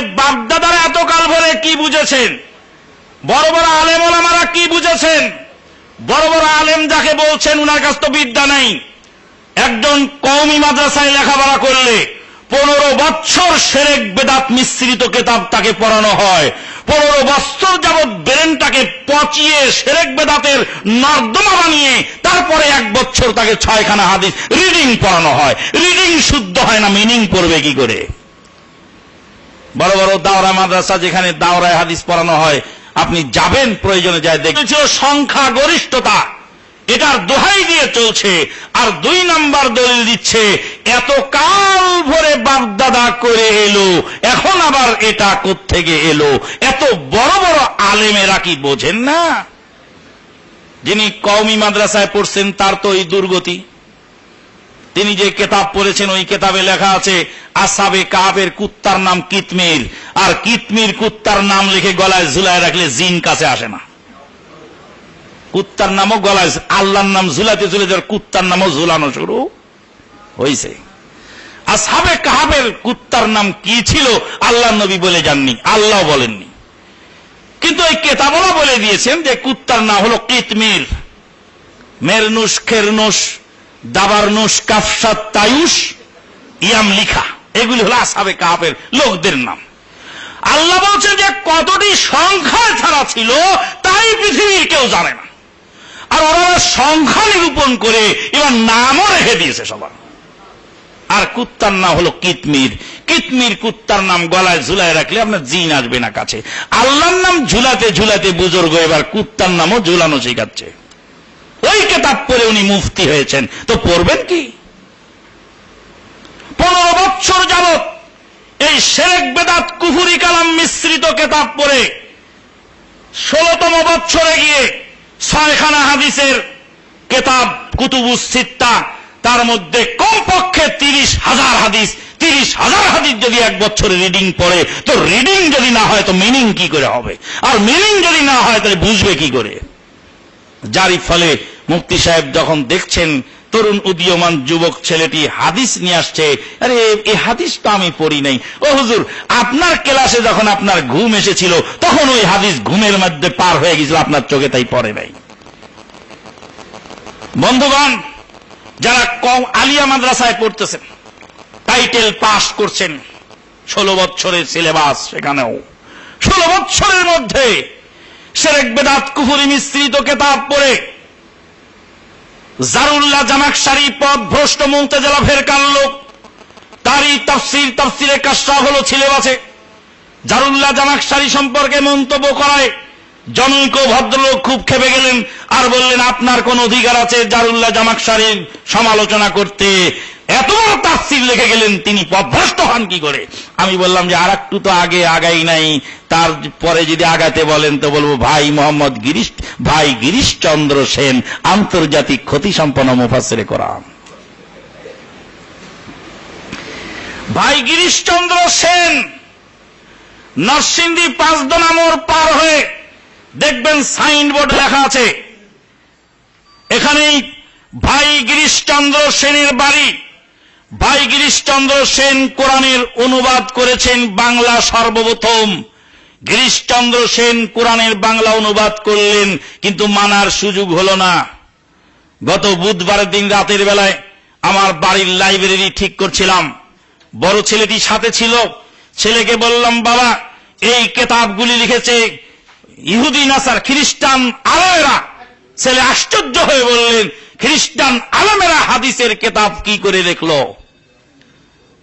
বাপদাদারা এতকাল ধরে কি বুঝেছেন? বড় বড় আলেম ওলামারা কি বুঝেছেন? বড় বড় আলেম যাকে বলছেন, উনার কাছে তো বিদ্যা নেই। একজন কওমি মাদ্রাসায় লেখাপড়া করলে পনেরো বৎসর সেরেক বেদাত মিশ্রিত কেতাব তাকে পড়ানো হয়। পনেরো বৎসর যাবৎ ব্রেনটাকে পচিয়ে সেরেক বেদাতের নর্দমা বানিয়ে তারপরে এক বছর তাকে ছয়খানা হাদিস, রিডিং পড়ানো হয়। রিডিং শুদ্ধ হয় না, মিনিং পড়বে কি করে? বড় বড় দাওরা মাদ্রাসা যেখানে দাওরায় হাদিস পড়ানো হয়, আপনি যাবেন, প্রয়োজনে যায় দেখেছিল সংখ্যা গরিষ্ঠতা এটার দোহাই দিয়ে চলছে, আর দুই নাম্বার দলিল দিচ্ছে, এত কাল ভরে বাপদাদা করে এলো, এখন আবার এটা থেকে এলো? এত বড় বড় আলেমেরা কি বোঝেন না? যিনি কওমি মাদ্রাসায় পড়ছেন, তার তো এই দুর্গতি। তিনি যে কেতাব পড়েছেন, ওই কেতাবে লেখা আছে, আসাবে কাবের কুত্তার নাম কিতমির। আর কিতমির কুত্তার নাম লিখে গলায় ঝুলায় রাখলে জিন কাছে আসে না। কুত্তার নামও গলায় আল্লাহর নাম ঝুলাতে ঝুলে যাওয়ার কুত্তার নামও ঝুলানো শুরু হয়েছে আসাবে কাহাবের কুত্তার নাম কি ছিল আল্লাহ নবী বলে যাননি আল্লাহ বলেননি। কিন্তু ওই কেতাবলা বলে দিয়েছেন যে কুত্তার নাম হলো কিতমির। মেরনুস খেরনুস দাবারনুস কাফসাত তায়ুস ইয়াম লিখা। এগুলি হলো আসাবে কাহাবের লোকদের নাম। আল্লাহ বলছেন যে কতটি সংখ্যা ছাড়া ছিল, তাই পৃথিবীর কেউ জানে না। আর ওরা সংখ্যা নিরূপণ করে এবার নামও রেখে দিয়েছে সবার। আর কুত্তার নাম হলো কিতমির। কিতমির কুত্তার নাম গলায় ঝুলায় রাখলে আপনার জিন আসবে না কাছে। আল্লাহর নাম ঝুলাতে ঝুলাতে বুজুর্গ এবার কুত্তার নামও ঝুলানো শেখাচ্ছে। ওই কেতাব পরে উনি মুফতি হয়েছেন। তো পড়বেন কি? পনেরো বছর যাবত এই শেরেক বেদাত কুফুরি কালাম মিশ্রিত কেতাব পড়ে ষোলতম বছরে গিয়ে ছয়খানা হাদিসের কেতাব কুতুবুস সিত্তা তার মধ্যে কমপক্ষে তিরিশ হাজার হাদিস, তিরিশ হাজার হাদিস যদি এক বছরে রিডিং পড়ে, তো রিডিং যদি না হয়, তো মিনিং কি করে হবে? আর মিনিং যদি না হয়, তাহলে বুঝবে কি করে? যারই ফলে মুফতি সাহেব যখন দেখছেন তরুণ উদীয়মান যুবক ছেলেটি হাদিস নিয়ে আসছে, আরে, এই হাদিস তো আমি পড়ি নাই। ও হুজুর, আপনার ক্লাসে যখন আপনার ঘুম এসেছিল, তখন ওই হাদিস ঘুমের মধ্যে পার হয়ে গেছিল, আপনার চোখে তাই পড়ে নাই। বন্ধুগণ, যারা কম আলিয়া মাদ্রাসায় পড়তেছেন, টাইটেল পাস করছেন, ষোলো বছরের সিলেবাস সেখানেও। ষোলো বছরের মধ্যে সেরেক বেদাত কুফুরি মিশ্রিত কেতাব পড়ে জারুল্লাহ জামাকসারি পদ ভ্রষ্ট মুমতেজেলা ফেরকার লোক তারই তফসির, তফসিরে কাশরা ছিল আছে জারুল্লাহ জামাকসারি সম্পর্কে মন্তব্য করায় জনক ভদ্রলোক খুব খেপে গেলেন আর বললেন, আপনার কোন অধিকার আছে জারুল্লাহ জামাকসারির সমালোচনা করতে? এত বড় তাফসির লিখে গেলেন, তিনি অভ্যস্ত হন কি করে? আমি বললাম যে আর একটু তো আগে আগাই নাই। তার পরে যদি আগাতে বলেন, তো বলব, ভাই মোহাম্মদ গিরিশ, ভাই গিরিশচন্দ্র সেন, আন্তর্জাতিক ক্ষতি সম্পন্ন মুফাসের কোরআন। ভাই গিরিশচন্দ্র সেন, নরসিংদী পাঁচদনা মোড় পার হয়ে দেখবেন সাইনবোর্ড লেখা আছে, এখানেই ভাই গিরিশচন্দ্র সেনের বাড়ি। ভাই গিরিশচন্দ্র সেন কোরআনের অনুবাদ করেছেন বাংলা সর্বপ্রথম। গিরিশচন্দ্র সেন কোরআনের বাংলা অনুবাদ করলেন, কিন্তু মানার সুযোগ হল না। গত বুধবারের দিন রাতের বেলায় আমার বাড়ির লাইব্রেরি ঠিক করছিলাম। বড় ছেলেটি সাথে ছিল। ছেলেকে বললাম, বাবা, এই কেতাবগুলি লিখেছে ইহুদি নাসার খ্রিস্টান আলমেরা ছেলে আশ্চর্য হয়ে বললেন খ্রিস্টান আলমেরা হাদিসের কেতাব কি করে দেখল?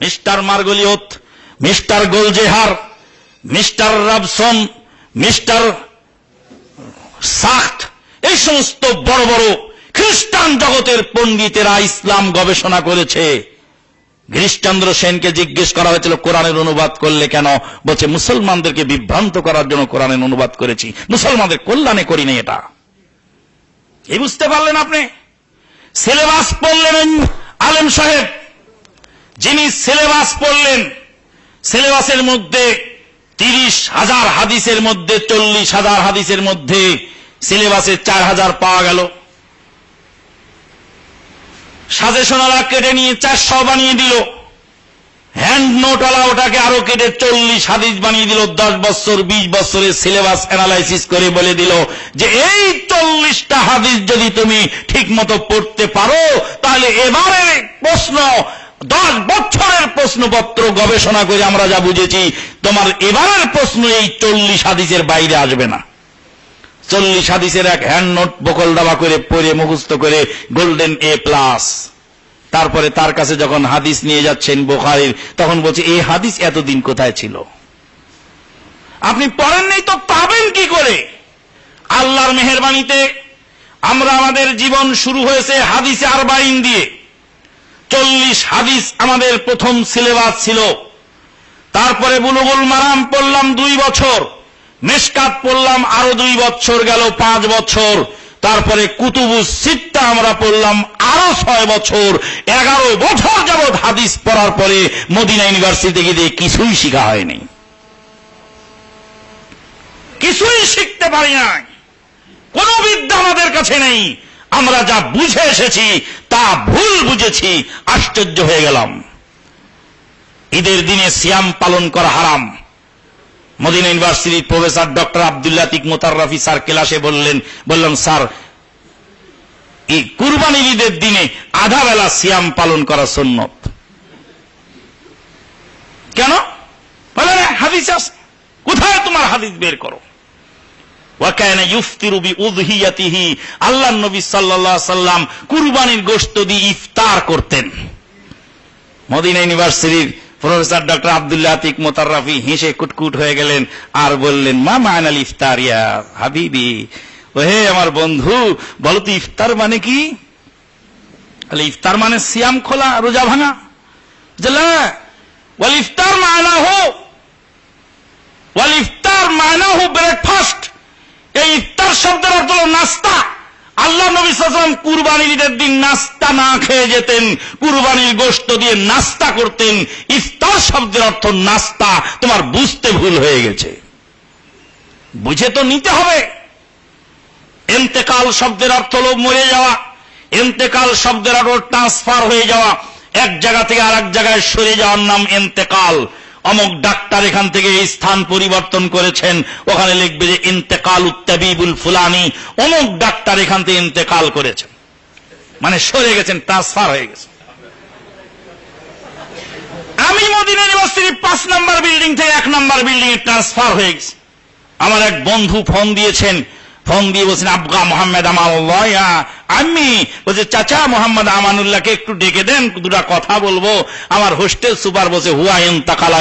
Mister Margoliouth, mister Goldziher, mister Robson, mister Schacht, এই সমস্ত বড় বড় খ্রিস্টান জগতের পণ্ডিতেরা ইসলাম গবেষণা করেছে। গিরিশচন্দ্র সেনকে জিজ্ঞেস করা হয়েছিল, কোরআনের অনুবাদ করলে কেন? বলছে, মুসলমানদেরকে বিভ্রান্ত করার জন্য কোরআনের অনুবাদ করেছি। মুসলমানদের কল্যাণে করিনি এটা। এই বুঝতে পারলেন আপনি? সিলেবাস পড়লেন আলেম সাহেব। যিনি সিলেবাস পড়লেন, সিলেবাসের মধ্যে তিরিশ হাজার হাদিসের মধ্যে, চল্লিশ হাজার হাদিসের মধ্যে সিলেবাসে চার হাজার পাওয়া গেল। সাজেশনারা কেটে নিয়ে চারশো বানিয়ে দিল। হ্যান্ড নোটওয়ালা ওটাকে আরও কেটে চল্লিশ হাদিস বানিয়ে দিল, দশ বছর, বিশ বছরের সিলেবাস অ্যানালাইসিস করে বলে দিল যে এই চল্লিশটা হাদিস যদি তুমি ঠিক মতো পড়তে পারো, তাহলে এবারের প্রশ্ন, দশ বছরের প্রশ্নপত্র গবেষণা করে আমরা যা বুঝেছি, তোমার এবারের প্রশ্ন এই চল্লিশ হাদিসের বাইরে আসবে না। চল্লিশ হাদিসের এক হ্যান্ড নোট বকল দাবা করে পড়ে মুখস্থ করে গোল্ডেন এ প্লাস তারপরে তার কাছে যখন হাদিস নিয়ে যাচ্ছেন বোখারির, তখন বলছে, এই হাদিস এতদিন কোথায় ছিল? আপনি পড়েন নেই তো পাবেন কি করে? আল্লাহর মেহরবানিতে আমরা আমাদের জীবন শুরু হয়েছে হাদিসে আরবাইন দিয়ে। চল্লিশ হাদিস আমাদের প্রথম সিলেবাস ছিল। তারপরে বুলুগুল মারাম পড়লাম দুই বছর, মেশকাত পড়লাম আরও দুই বছর গেল পাঁচ বছর, তারপরে কুতুবু সিটটা আমরা পড়লাম ছয় বছর, এগারো বছর যাবৎ হাদিস পড়ার পরে মদিনা ইউনিভার্সিটি গিয়ে কিছুই শিখা হয়নি। কিছুই শিখতে পারি নাই। কোন বিদ্যা আমাদের কাছে নেই। আমরা যা বুঝে এসেছি, তা ভুল বুঝেছি, আশ্চর্য হয়ে গেলাম। ঈদের দিনে সিয়াম পালন করা হারাম। Medina university professor doctor Abdullah Atiq Mutarrafi sir ক্লাসে বললেন, বললাম, স্যার এই ঈদের দিনে আধা বেলা সিয়াম পালন করা সুন্নত। কেন? বলে হাদিস আছে। কোথায় তোমার হাদিস বের করো? নবী সাল্লাম কুরবানির দিয়ে ইফতার করতেন। Medina university professor doctor Abdullah Atiq Mutarrafi হেসে কুটকুট হয়ে গেলেন আর বললেন, মা মায়নাল ইফতার ইয়া হাবিবি? হে আমার বন্ধু, বলো তো ইফতার মানে কি? বলে ইফতার মানে সিয়াম খোলা, রোজা ভাঙা। জলা, ওয়াল ইফতার মায়না হো ওয়াল ইফতার মায়না হো ব্রেকফাস্ট এই ইফতার শব্দের অর্থ নাস্তা। আল্লাহ নবী সাল্লাম কুরবানির ঈদের দিন নাস্তা না খেয়ে যেতেন। কুরবানির গোশত দিয়ে নাস্তা করতেন। ইফতার শব্দের অর্থ নাস্তা। তোমার বুঝতে ভুল হয়ে গেছে। বুঝে তো নিতে হবে। এন্তেকাল শব্দের অর্থ হলো মরে যাওয়া, এন্তেকাল শব্দের অর্থ ট্রান্সফার হয়ে যাওয়া, এক জায়গা থেকে আর জায়গায় সরে যাওয়ার নাম এন্তেকাল। অমুক ডাক্তার এখান থেকে এই স্থান পরিবর্তন করেছেন, ওখানে লিখবে যে ইন্তেকাল উত্তাবিবুল ফুলানি। অমুক ডাক্তার এখান থেকে ইন্তেকাল করেছেন। মানে সরে গেছেন ট্রান্সফার হয়ে গেছে আমি মদিনা ইউনিভার্সিটির পাঁচ নাম্বার বিল্ডিং থেকে এক নাম্বার বিল্ডিং এ ট্রান্সফার হয়ে গেছে। আমার এক বন্ধু ফোন দিয়েছেন ফোন দিয়ে বলছেন, আবগা মোহাম্মদ আমি বলছে, চাচা মোহাম্মদ আমানুল্লাহকে একটু ডেকে দেন, দুটা কথা বলব। আমার হোস্টেল সুপার বসে হুয়া ইন্তাকালা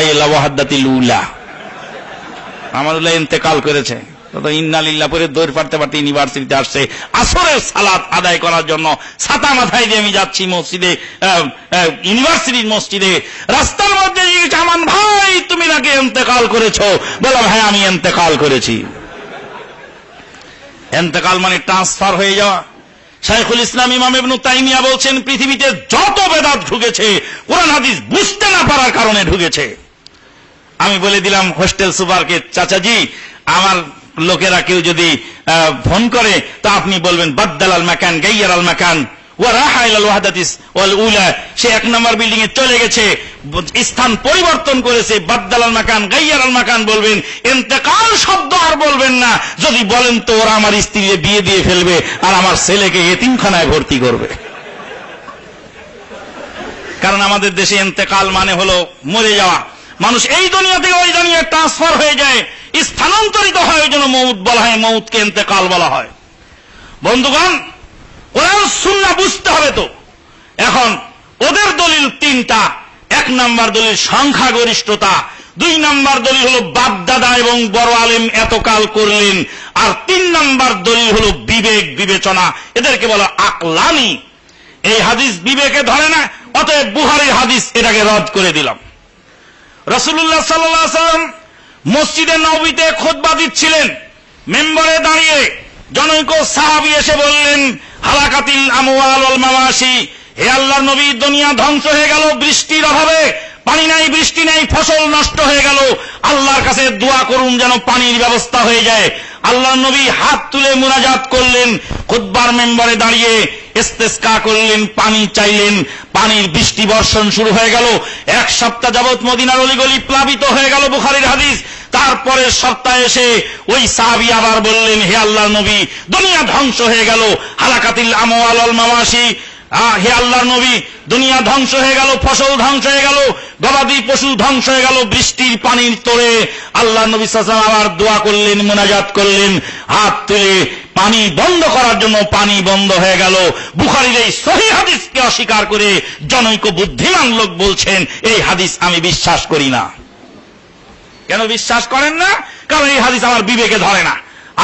আমানুল্লাহ ইন্তেকাল করেছে। দৌড় আসছে। সালাত আদায় করার জন্য মাথায় আমি যাচ্ছি মসজিদে ইউনিভার্সিটির মসজিদে। রাস্তার মধ্যে ইন্তেকাল করেছ? বললাম হ্যাঁ আমি ইন্তেকাল করেছি। এন্তেকাল মানে ট্রান্সফার হয়ে যাওয়া। শাইখুল ইসলাম ইমাম ইবনু তাইমিয়া বলছেন, পৃথিবীতে যত বেদাত ঢুকেছে, কোরআন হাদিস বুঝতে না পারার কারণে ঢুকেছে। আমি বলে দিলাম, হোস্টেল সুপারকে, চাচাজি, আমার লোকেরা কেউ যদি ফোন করে, তা আপনি বলবেন বাদ্দাল আল মাকান, গাইয়ার আল মাকান। সে এক নম্বর বিল্ডিং এ চলে গেছে, স্থান পরিবর্তন করেছে বাদ্দাল আল মাকান গাইয়ার আল মাকান বলবেন, ইন্তেকাল শব্দ আর বলবেন না। যদি বলেন তো ওরা আমার স্ত্রীকে বিয়ে দিয়ে ফেলবে আর আমার ছেলেকে এতিমখানায় ভর্তি করবে। কারণ আমাদের দেশে ইন্তেকাল মানে হলো মরে যাওয়া। মানুষ এই দুনিয়া থেকে ওই দুনিয়া ট্রান্সফার হয়ে যায়, স্থানান্তরিত হয় ওই জন্য মৌত বলা হয় মৌতকে ইন্তেকাল বলা হয়। বন্ধুগণ কোরআন সুন্না বুঝতে হবে তো। এখন ওদের দলিল তিনটা। এক নাম্বার দলিল সংখ্যাগরিষ্ঠতা, দুই নাম্বার দলিল হলো বাপদাদা এবং বড় আলেম এতকাল করলেন, আর তিন নাম্বার দলিল হলো বিবেক বিবেচনা, এদেরকে বলা আকলানি এই হাদিস বিবেকে ধরে না, অতএব বুহারির হাদিস এটাকে রদ করে দিলাম। রসুল্লাহ সাল্লাম মসজিদে নবীতে খোদবা দিচ্ছিলেন, মেম্বারে দাঁড়িয়ে জনৈক সাহাবি এসে বললেন, হালাকাতিল আমওয়াল ওয়াল মাওয়াশি হে আল্লাহর নবী, দুনিয়া ধ্বংস হয়ে গেল, বৃষ্টির অভাবে, পানি নাই, বৃষ্টি নাই, ফসল নষ্ট হয়ে গেল। আল্লাহর কাছে দোয়া করুন যেন পানির ব্যবস্থা হয়ে যায়। আল্লাহর নবী হাত তুলে মুনাজাত করলেন, খুতবার মেম্বারে দাঁড়িয়ে ইস্তেস্কা করলেন পানি চাইলেন পানির বৃষ্টি বর্ষণ শুরু হয়ে গেল। এক সপ্তাহ যাবৎ মদিনার অলিগলি প্লাবিত হয়ে গেল বুখারির হাদিস। তারপরের সপ্তাহে এসে ওই সাহাবি আবার বললেন হে আল্লাহ নবী দুনিয়া ধ্বংস হয়ে গেল। হালাকাতিল মামাশি আহ, হে আল্লাহ নবী, দুনিয়া ধ্বংস হয়ে গেল, ফসল ধ্বংস হয়ে গেল, গবাদি পশু ধ্বংস হয়ে গেল, বৃষ্টির পানির তোরে আল্লাহ নবী সাল্লাম আবার দোয়া করলেন, মোনাজাত করলেন, হাত তুলে পানি বন্ধ করার জন্য পানি বন্ধ হয়ে গেল। বুখারির এই সহি হাদিসকে অস্বীকার করে জনৈক বুদ্ধিমান লোক বলছেন, এই হাদিস আমি বিশ্বাস করি না। কেন বিশ্বাস করেন না? কারণ এই হাদিস আমার বিবেকে ধরে না।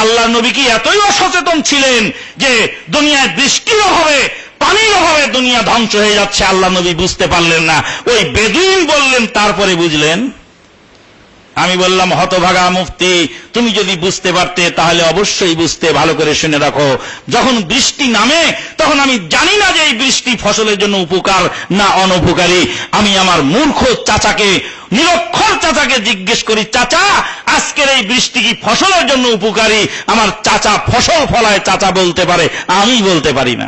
আল্লাহ নবী কি এতই অসচেতন ছিলেন যে দুনিয়ায় বৃষ্টির অভাবে পানির অভাবে দুনিয়া ধ্বংস হয়ে যাচ্ছে, আল্লাহ নবী বুঝতে পারলেন না। ওই বেদুইন বললেন, তারপরে বুঝলেন। আমি বললাম, হতভাগা মুফতি, তুমি যদি বুঝতে পারতে, তাহলে অবশ্যই বুঝতে, ভালো করে শুনে রাখো। যখন বৃষ্টি নামে, তখন আমি জানি না যে এই বৃষ্টি ফসলের জন্য উপকার না অনুপকারী। আমি আমার মূর্খ চাচাকে, নিরক্ষর চাচাকে জিজ্ঞেস করি, চাচা, আজকের এই বৃষ্টি কি ফসলের জন্য উপকারী? আমার চাচা ফসল ফলায় চাচা বলতে পারে, আমি বলতে পারি না।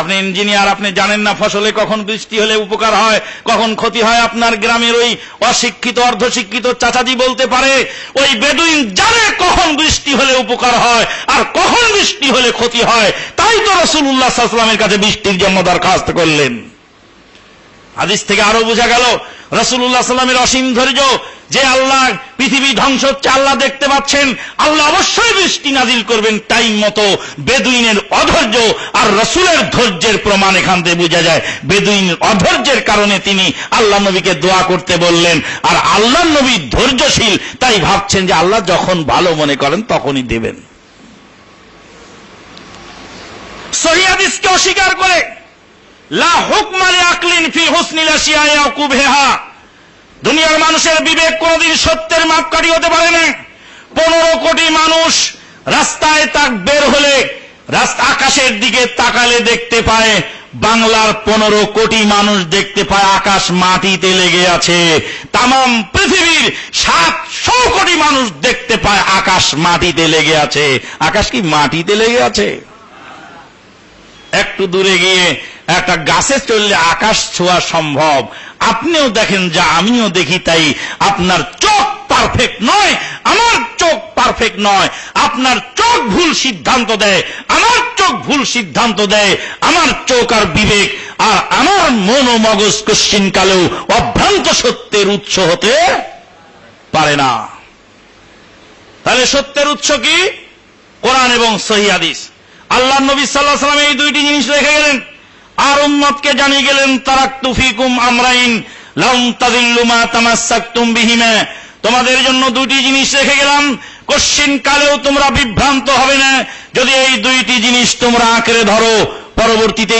আপনি ইঞ্জিনিয়ার, আপনি জানেন না ফসলে কখন বৃষ্টি হলে উপকার হয়, কখন ক্ষতি হয়। আপনার গ্রামের ওই অশিক্ষিত, অর্ধশিক্ষিত চাচাজি বলতে পারে, ওই বেদুইন জানে কখন বৃষ্টি হলে উপকার হয় আর কখন বৃষ্টি হলে ক্ষতি হয়। তাই তো রসুল্লাহ কাছে বৃষ্টির জন্য দরখাস্ত করলেন। হাদিস থেকে আরও বোঝা গেল রসুল্লাহ সাল্লামের অসীম ধৈর্য, যে আল্লাহ পৃথিবী ধ্বংস হচ্ছে, আল্লাহ দেখতে পাচ্ছেন, আল্লাহ অবশ্যই বৃষ্টি নাজিল করবেন, টাইম মতো বেদুইনের অধৈর্য আর রসুলের ধৈর্যের প্রমাণ এখান থেকে বোঝা যায়। বেদুইনের অধৈর্যের কারণে তিনি আল্লাহ নবীকে দোয়া করতে বললেন, আর আল্লাহ নবী ধৈর্যশীল, তাই ভাবছেন যে আল্লাহ যখন ভালো মনে করেন তখনই দেবেন। সহিয়াদিসকে অস্বীকার করে দুনিয়ার মানুষের বিবেক কোনদিন সত্যের মাপকাঠি হতে পারে না। পনেরো কোটি মানুষ রাস্তায় তাক বের হলে, রাস্তা আকাশের দিকে তাকালে দেখতে পায়, বাংলার পনেরো কোটি মানুষ দেখতে পায় আকাশ মাটিতে লেগে আছে। তাম পৃথিবীর সাতশো কোটি মানুষ দেখতে পায় আকাশ মাটিতে লেগে আছে। আকাশ কি মাটিতে লেগে আছে? একটু দূরে গিয়ে একটা গাছে চললে আকাশ ছোঁয়া সম্ভব। আপনিও দেখেন যা, আমিও দেখি তাই। আপনার চোখ পারফেক্ট নয়, আমার চোখ পারফেক্ট নয়। আপনার চোখ ভুল সিদ্ধান্ত দেয়, আমার চোখ ভুল সিদ্ধান্ত দেয়। আমার চোখ আর বিবেক আর আমার মন ও মগজ কশ্চিন কালেও অভ্রান্ত সত্যের উৎস হতে পারে না। তাহলে সত্যের উৎস কি? কোরআন এবং সহি হাদিস। আল্লাহ নবী সাল্লাহ এই দুইটি জিনিস রেখে গেলেন। আর উম্মতকে জানিয়ে গেলেন তারাক তুফিকুম আমরাইন তোমাদের জন্য দুইটি জিনিস রেখে গেলাম। কশ্চিন কালেও তোমরা বিভ্রান্ত হবে না। যদি এই দুইটি জিনিস তোমরা আঁকড়ে ধরো, পরবর্তীতে